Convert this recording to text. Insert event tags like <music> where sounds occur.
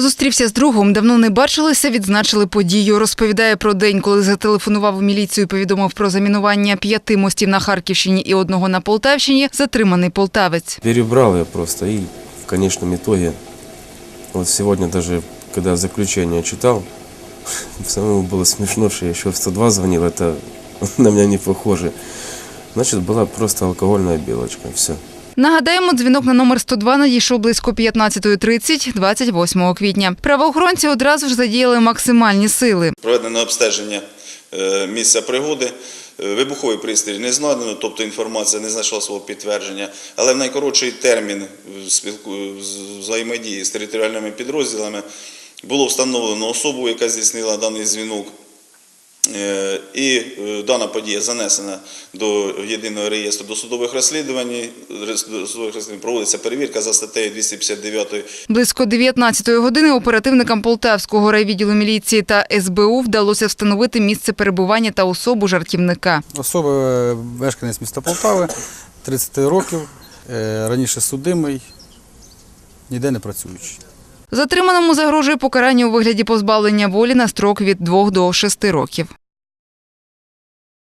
Зустрівся з другом, давно не бачилися, відзначили подію. Розповідає про день, коли зателефонував у міліцію, і повідомив про замінування п'яти мостів на Харківщині і одного на Полтавщині. Затриманий полтавець. Перебрал я просто и в конечном итоге, вот сегодня даже, когда заключение читал, <laughs> самому было смешно, что я еще в 102 звонил, это на меня не похоже. Значит, была просто алкогольная белочка, все. Нагадаємо, дзвінок на номер 102 надійшов близько 15.30 28 квітня. Правоохоронці одразу ж задіяли максимальні сили. Проведено обстеження е, місця пригоди. Е, Вибуховий пристрій не знайдено, тобто інформація не знайшла свого підтвердження. Але в найкоротший термін взаємодії з територіальними підрозділами було встановлено особу, яка здійснила даний дзвінок. Е, І е, дана подія занесена до єдиного реєстру досудових розслідувань. Досудових розслідувань проводиться перевірка за статтею 259 Близько 19-ї години оперативникам Полтавського райвідділу міліції та СБУ вдалося встановити місце перебування та особу жартівника. Особа е, мешканець міста Полтави, 30 років, раніше судимий, ніде не працюючий. Затриманому загрожує покарання у вигляді позбавлення волі на строк від 2 до 6 років.